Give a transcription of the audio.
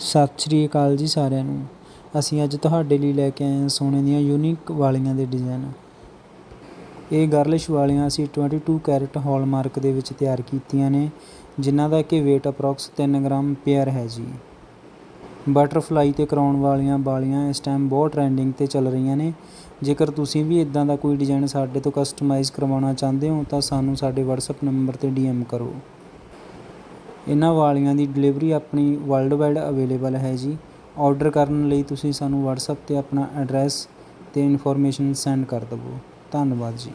ਸਤਿ ਸ਼੍ਰੀ ਅਕਾਲ ਜੀ ਸਾਰਿਆਂ ਨੂੰ। ਅਸੀਂ ਅੱਜ ਤੁਹਾਡੇ ਲਈ ਲੈ ਕੇ ਆਏ ਹਾਂ ਸੋਨੇ ਦੀਆਂ ਯੂਨੀਕ ਵਾਲੀਆਂ ਦੇ ਡਿਜ਼ਾਈਨ ਇਹ ਗਰਲਿਸ਼ ਵਾਲੀਆਂ ਅਸੀਂ 22 ਕੈਰਟ ਹਾਲਮਾਰਕ ਦੇ ਵਿੱਚ ਤਿਆਰ ਕੀਤੀਆਂ ਨੇ, ਜਿਨ੍ਹਾਂ ਦਾ ਕਿ weight ਅਪਰੋਕਸ 3 ਗ੍ਰਾਮ ਪੇਅਰ ਹੈ ਜੀ। ਬਟਰਫਲਾਈ ਤੇ ਕਰਾਉਣ ਵਾਲੀਆਂ ਵਾਲੀਆਂ ਇਸ ਟਾਈਮ ਬਹੁਤ ਟ੍ਰੈਂਡਿੰਗ ਤੇ ਚੱਲ ਰਹੀਆਂ ਨੇ। ਜੇਕਰ ਤੁਸੀਂ ਵੀ ਇਦਾਂ ਦਾ ਕੋਈ ਡਿਜ਼ਾਈਨ ਸਾਡੇ ਤੋਂ ਕਸਟਮਾਈਜ਼ ਕਰਵਾਉਣਾ ਚਾਹੁੰਦੇ ਹੋ, ਤਾਂ ਸਾਨੂੰ ਸਾਡੇ WhatsApp ਨੰਬਰ ਤੇ DM ਕਰੋ। ਇਹਨਾਂ ਵਾਲੀਆਂ ਦੀ ਡਿਲੀਵਰੀ ਆਪਣੀ ਵਰਲਡ ਵਾਈਡ ਅਵੇਲੇਬਲ ਹੈ ਜੀ। ਔਡਰ ਕਰਨ ਲਈ ਤੁਸੀਂ ਸਾਨੂੰ ਵਟਸਐਪ ਤੇ ਆਪਣਾ ਐਡਰੈਸ ਅਤੇ ਇਨਫੋਰਮੇਸ਼ਨ ਸੈਂਡ ਕਰ ਦੇਵੋ। ਧੰਨਵਾਦ ਜੀ।